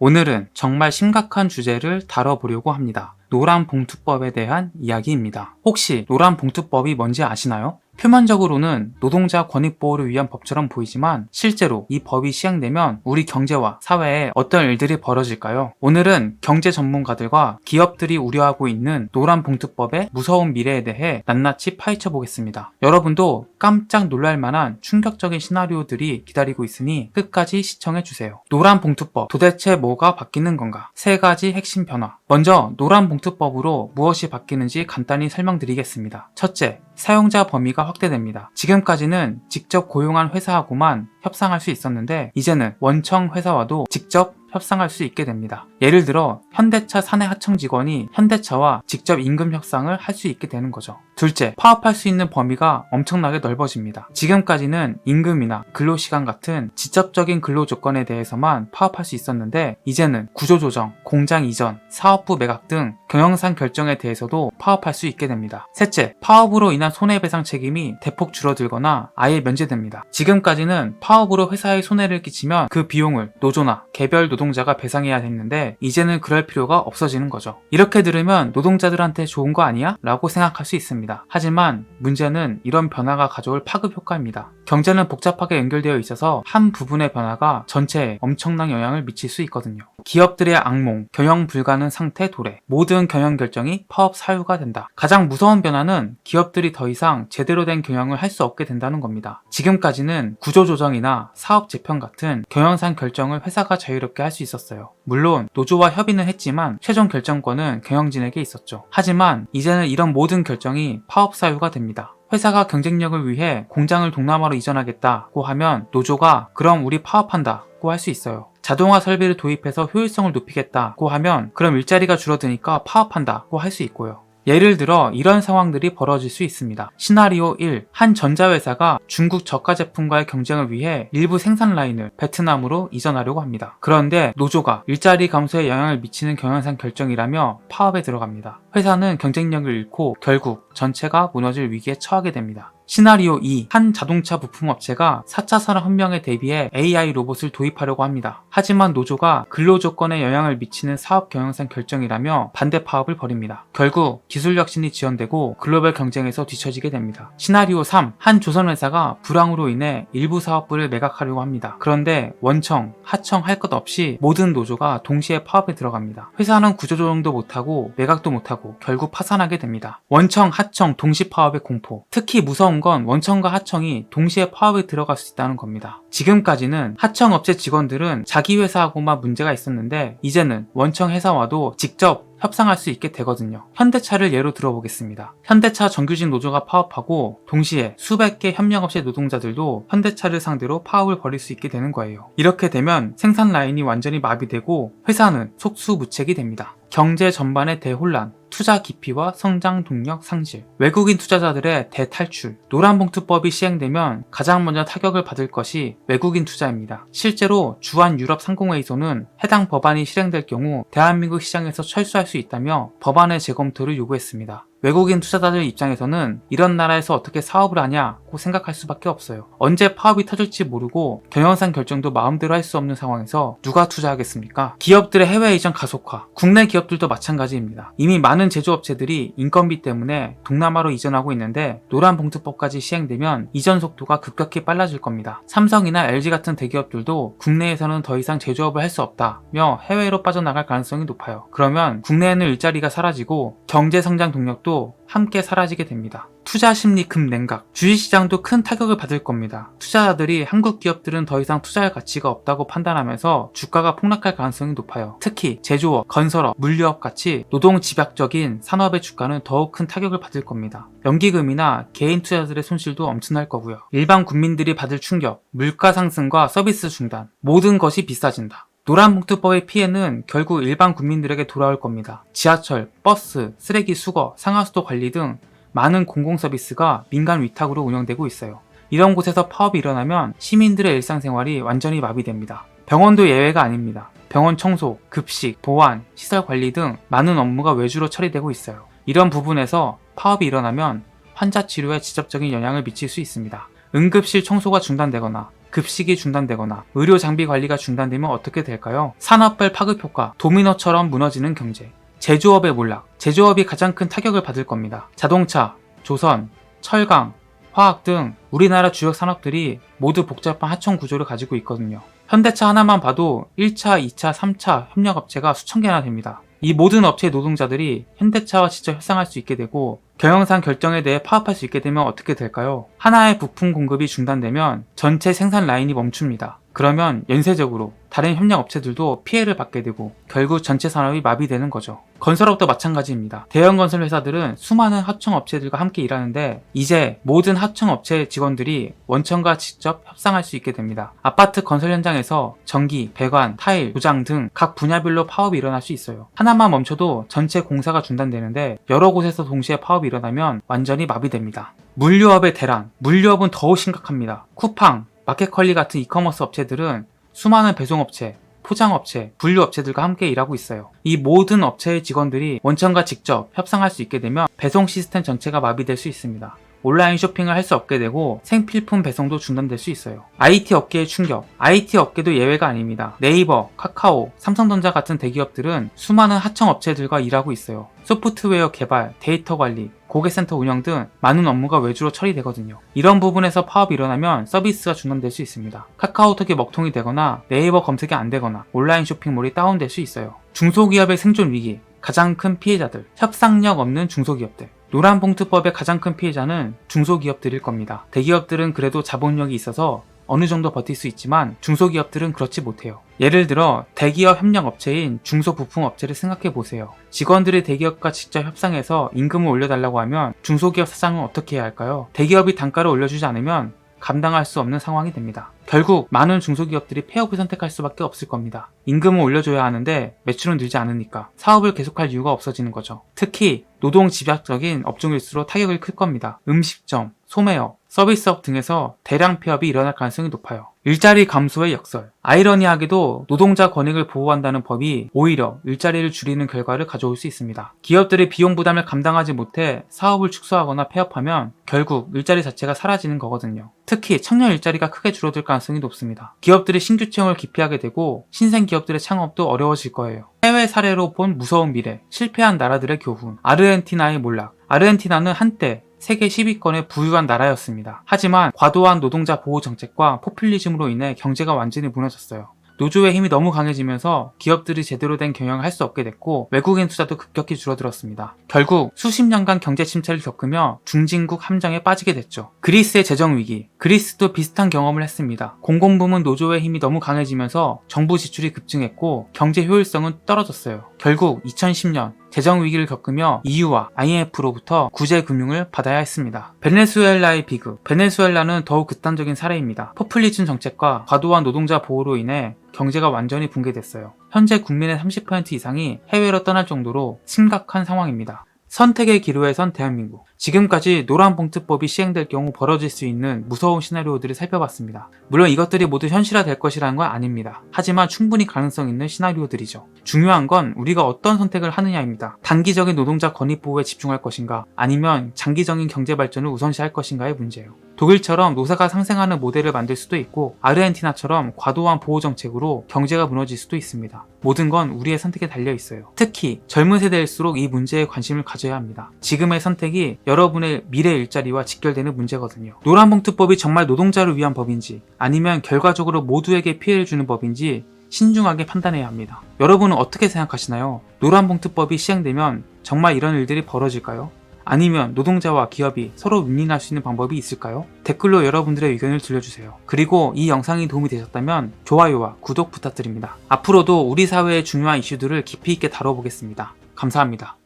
오늘은 정말 심각한 주제를 다뤄보려고 합니다. 노란 봉투법에 대한 이야기입니다. 혹시 노란 봉투법이 뭔지 아시나요? 표면적으로는 노동자 권익 보호를 위한 법처럼 보이지만 실제로 이 법이 시행되면 우리 경제와 사회에 어떤 일들이 벌어질까요? 오늘은 경제 전문가들과 기업들이 우려하고 있는 노란 봉투법의 무서운 미래에 대해 낱낱이 파헤쳐 보겠습니다. 여러분도 깜짝 놀랄 만한 충격적인 시나리오들이 기다리고 있으니 끝까지 시청해 주세요. 노란 봉투법 도대체 뭐가 바뀌는 건가? 세 가지 핵심 변화. 먼저 노란 봉투법으로 무엇이 바뀌는지 간단히 설명드리겠습니다. 첫째, 사용자 범위가 확대됩니다. 지금까지는 직접 고용한 회사하고만 협상할 수 있었는데 이제는 원청 회사와도 직접 협상할 수 있게 됩니다. 예를 들어 현대차 사내 하청 직원이 현대차와 직접 임금 협상을 할 수 있게 되는 거죠. 둘째, 파업할 수 있는 범위가 엄청나게 넓어집니다. 지금까지는 임금이나 근로시간 같은 직접적인 근로 조건에 대해서만 파업할 수 있었는데 이제는 구조조정, 공장 이전, 사업부 매각 등 경영상 결정에 대해서도 파업할 수 있게 됩니다. 셋째, 파업으로 인한 손해배상 책임이 대폭 줄어들거나 아예 면제됩니다. 지금까지는 파업으로 회사에 손해를 끼치면 그 비용을 노조나 개별 노 동자가 배상해야 했는데 이제는 그럴 필요가 없어지는 거죠. 이렇게 들으면 노동자들한테 좋은 거 아니야? 라고 생각할 수 있습니다. 하지만 문제는 이런 변화가 가져올 파급 효과입니다. 경제는 복잡하게 연결되어 있어서 한 부분의 변화가 전체에 엄청난 영향을 미칠 수 있거든요. 기업들의 악몽, 경영 불가능 상태 도래, 모든 경영 결정이 파업 사유가 된다. 가장 무서운 변화는 기업들이 더 이상 제대로 된 경영을 할 수 없게 된다는 겁니다. 지금까지는 구조조정이나 사업 재편 같은 경영상 결정을 회사가 자유롭게 할수 있었어요. 물론 노조와 협의는 했지만 최종 결정권은 경영진에게 있었죠. 하지만 이제는 이런 모든 결정이 파업 사유가 됩니다. 회사가 경쟁력을 위해 공장을 동남아로 이전하겠다고 하면 노조가 그럼 우리 파업한다고 할 수 있어요. 자동화 설비를 도입해서 효율성을 높이겠다고 하면 그럼 일자리가 줄어드니까 파업한다고 할 수 있고요. 예를 들어 이런 상황들이 벌어질 수 있습니다. 시나리오 1. 한 전자회사가 중국 저가 제품과의 경쟁을 위해 일부 생산 라인을 베트남으로 이전하려고 합니다. 그런데 노조가 일자리 감소에 영향을 미치는 경영상 결정이라며 파업에 들어갑니다. 회사는 경쟁력을 잃고 결국 전체가 무너질 위기에 처하게 됩니다. 시나리오 2. 한 자동차 부품업체가 4차 산업혁명에 대비해 AI 로봇을 도입하려고 합니다. 하지만 노조가 근로조건에 영향을 미치는 사업 경영상 결정이라며 반대 파업을 벌입니다. 결국 기술 혁신이 지연되고 글로벌 경쟁에서 뒤처지게 됩니다. 시나리오 3. 한 조선회사가 불황으로 인해 일부 사업부를 매각하려고 합니다. 그런데 원청, 하청 할 것 없이 모든 노조가 동시에 파업에 들어갑니다. 회사는 구조조정도 못하고 매각도 못하고 결국 파산하게 됩니다. 원청, 하청 동시 파업의 공포. 특히 무서운 건 원청과 하청이 동시에 파업에 들어갈 수 있다는 겁니다. 지금까지는 하청 업체 직원들은 자기 회사하고만 문제가 있었는데 이제는 원청 회사와도 직접 협상할 수 있게 되거든요. 현대차를 예로 들어보겠습니다. 현대차 정규직 노조가 파업하고 동시에 수백 개 협력업체 노동자들도 현대차를 상대로 파업을 벌일 수 있게 되는 거예요. 이렇게 되면 생산 라인이 완전히 마비되고 회사는 속수무책이 됩니다. 경제 전반의 대혼란, 투자 기피와 성장 동력 상실, 외국인 투자자들의 대탈출, 노란봉투법이 시행되면 가장 먼저 타격을 받을 것이 외국인 투자입니다. 실제로 주한 유럽 상공회의소는 해당 법안이 실행될 경우 대한민국 시장에서 철수할 수 있다며 법안의 재검토를 요구했습니다. 외국인 투자자들 입장에서는 이런 나라에서 어떻게 사업을 하냐고 생각할 수밖에 없어요. 언제 파업이 터질지 모르고 경영상 결정도 마음대로 할 수 없는 상황에서 누가 투자하겠습니까? 기업들의 해외 이전 가속화, 국내 기업들도 마찬가지입니다. 이미 많은 제조업체들이 인건비 때문에 동남아로 이전하고 있는데 노란 봉투법까지 시행되면 이전 속도가 급격히 빨라질 겁니다. 삼성이나 LG 같은 대기업들도 국내에서는 더 이상 제조업을 할 수 없다며 해외로 빠져나갈 가능성이 높아요. 그러면 국내에는 일자리가 사라지고 경제 성장 동력도 함께 사라지게 됩니다. 투자 심리 급냉각, 주식시장도 큰 타격을 받을 겁니다. 투자자들이 한국 기업들은 더 이상 투자할 가치가 없다고 판단하면서 주가가 폭락할 가능성이 높아요. 특히 제조업, 건설업, 물류업 같이 노동 집약적인 산업의 주가는 더욱 큰 타격을 받을 겁니다. 연기금이나 개인 투자자들의 손실도 엄청날 거고요. 일반 국민들이 받을 충격, 물가 상승과 서비스 중단, 모든 것이 비싸진다. 노란봉투법의 피해는 결국 일반 국민들에게 돌아올 겁니다. 지하철, 버스, 쓰레기 수거, 상하수도 관리 등 많은 공공서비스가 민간 위탁으로 운영되고 있어요. 이런 곳에서 파업이 일어나면 시민들의 일상생활이 완전히 마비됩니다. 병원도 예외가 아닙니다. 병원 청소, 급식, 보안, 시설 관리 등 많은 업무가 외주로 처리되고 있어요. 이런 부분에서 파업이 일어나면 환자 치료에 직접적인 영향을 미칠 수 있습니다. 응급실 청소가 중단되거나 급식이 중단되거나 의료 장비 관리가 중단되면 어떻게 될까요? 산업별 파급 효과, 도미노처럼 무너지는 경제, 제조업의 몰락, 제조업이 가장 큰 타격을 받을 겁니다. 자동차, 조선, 철강, 화학 등 우리나라 주요 산업들이 모두 복잡한 하청 구조를 가지고 있거든요. 현대차 하나만 봐도 1차, 2차, 3차 협력업체가 수천 개나 됩니다. 이 모든 업체의 노동자들이 현대차와 직접 협상할 수 있게 되고 경영상 결정에 대해 파업할 수 있게 되면 어떻게 될까요? 하나의 부품 공급이 중단되면 전체 생산 라인이 멈춥니다. 그러면 연쇄적으로 다른 협력 업체들도 피해를 받게 되고 결국 전체 산업이 마비되는 거죠. 건설업도 마찬가지입니다. 대형 건설 회사들은 수많은 하청 업체들과 함께 일하는데 이제 모든 하청 업체 직원들이 원청과 직접 협상할 수 있게 됩니다. 아파트 건설 현장에서 전기, 배관, 타일, 도장 등 각 분야별로 파업이 일어날 수 있어요. 하나만 멈춰도 전체 공사가 중단되는데 여러 곳에서 동시에 파업이 일어나면 완전히 마비됩니다. 물류업의 대란, 물류업은 더욱 심각합니다. 쿠팡, 마켓컬리 같은 이커머스 업체들은 수많은 배송업체, 포장업체, 분류업체들과 함께 일하고 있어요. 이 모든 업체의 직원들이 원청과 직접 협상할 수 있게 되면 배송 시스템 전체가 마비될 수 있습니다. 온라인 쇼핑을 할 수 없게 되고 생필품 배송도 중단될 수 있어요. IT 업계의 충격. IT 업계도 예외가 아닙니다. 네이버, 카카오, 삼성전자 같은 대기업들은 수많은 하청 업체들과 일하고 있어요. 소프트웨어 개발, 데이터 관리, 고객센터 운영 등 많은 업무가 외주로 처리되거든요. 이런 부분에서 파업이 일어나면 서비스가 중단될 수 있습니다. 카카오톡이 먹통이 되거나 네이버 검색이 안 되거나 온라인 쇼핑몰이 다운될 수 있어요. 중소기업의 생존 위기, 가장 큰 피해자들, 협상력 없는 중소기업들. 노란봉투법의 가장 큰 피해자는 중소기업들일 겁니다. 대기업들은 그래도 자본력이 있어서 어느 정도 버틸 수 있지만 중소기업들은 그렇지 못해요. 예를 들어 대기업 협력업체인 중소부품업체를 생각해 보세요. 직원들이 대기업과 직접 협상해서 임금을 올려달라고 하면 중소기업 사장은 어떻게 해야 할까요? 대기업이 단가를 올려주지 않으면 감당할 수 없는 상황이 됩니다. 결국 많은 중소기업들이 폐업을 선택할 수밖에 없을 겁니다. 임금을 올려줘야 하는데 매출은 늘지 않으니까 사업을 계속할 이유가 없어지는 거죠. 특히 노동 집약적인 업종일수록 타격이 클 겁니다. 음식점, 소매업, 서비스업 등에서 대량 폐업이 일어날 가능성이 높아요. 일자리 감소의 역설. 아이러니하게도 노동자 권익을 보호한다는 법이 오히려 일자리를 줄이는 결과를 가져올 수 있습니다. 기업들이 비용 부담을 감당하지 못해 사업을 축소하거나 폐업하면 결국 일자리 자체가 사라지는 거거든요. 특히 청년 일자리가 크게 줄어들 가능성이 높습니다. 기업들이 신규 채용을 기피하게 되고 신생 기업들의 창업도 어려워질 거예요. 해외 사례로 본 무서운 미래, 실패한 나라들의 교훈, 아르헨티나의 몰락. 아르헨티나는 한때 세계 10위권의 부유한 나라였습니다. 하지만 과도한 노동자 보호 정책과 포퓰리즘으로 인해 경제가 완전히 무너졌어요. 노조의 힘이 너무 강해지면서 기업들이 제대로 된 경영을 할 수 없게 됐고 외국인 투자도 급격히 줄어들었습니다. 결국 수십 년간 경제 침체를 겪으며 중진국 함정에 빠지게 됐죠. 그리스의 재정 위기. 그리스도 비슷한 경험을 했습니다. 공공부문 노조의 힘이 너무 강해지면서 정부 지출이 급증했고 경제 효율성은 떨어졌어요. 결국 2010년 재정 위기를 겪으며 EU와 IMF로부터 구제 금융을 받아야 했습니다. 베네수엘라의 비극. 베네수엘라는 더욱 극단적인 사례입니다. 포퓰리즘 정책과 과도한 노동자 보호로 인해 경제가 완전히 붕괴됐어요. 현재 국민의 30% 이상이 해외로 떠날 정도로 심각한 상황입니다. 선택의 기로에 선 대한민국. 지금까지 노란봉투법이 시행될 경우 벌어질 수 있는 무서운 시나리오들을 살펴봤습니다. 물론 이것들이 모두 현실화될 것이라는 건 아닙니다. 하지만 충분히 가능성 있는 시나리오들이죠. 중요한 건 우리가 어떤 선택을 하느냐입니다. 단기적인 노동자 권익 보호에 집중할 것인가, 아니면 장기적인 경제 발전을 우선시할 것인가의 문제예요. 독일처럼 노사가 상생하는 모델을 만들 수도 있고 아르헨티나처럼 과도한 보호 정책으로 경제가 무너질 수도 있습니다. 모든 건 우리의 선택에 달려 있어요. 특히 젊은 세대일수록 이 문제에 관심을 가져야 합니다. 지금의 선택이 여러분의 미래 일자리와 직결되는 문제거든요. 노란봉투법이 정말 노동자를 위한 법인지 아니면 결과적으로 모두에게 피해를 주는 법인지 신중하게 판단해야 합니다. 여러분은 어떻게 생각하시나요? 노란봉투법이 시행되면 정말 이런 일들이 벌어질까요? 아니면 노동자와 기업이 서로 윈윈할 수 있는 방법이 있을까요? 댓글로 여러분들의 의견을 들려주세요. 그리고 이 영상이 도움이 되셨다면 좋아요와 구독 부탁드립니다. 앞으로도 우리 사회의 중요한 이슈들을 깊이 있게 다뤄보겠습니다. 감사합니다.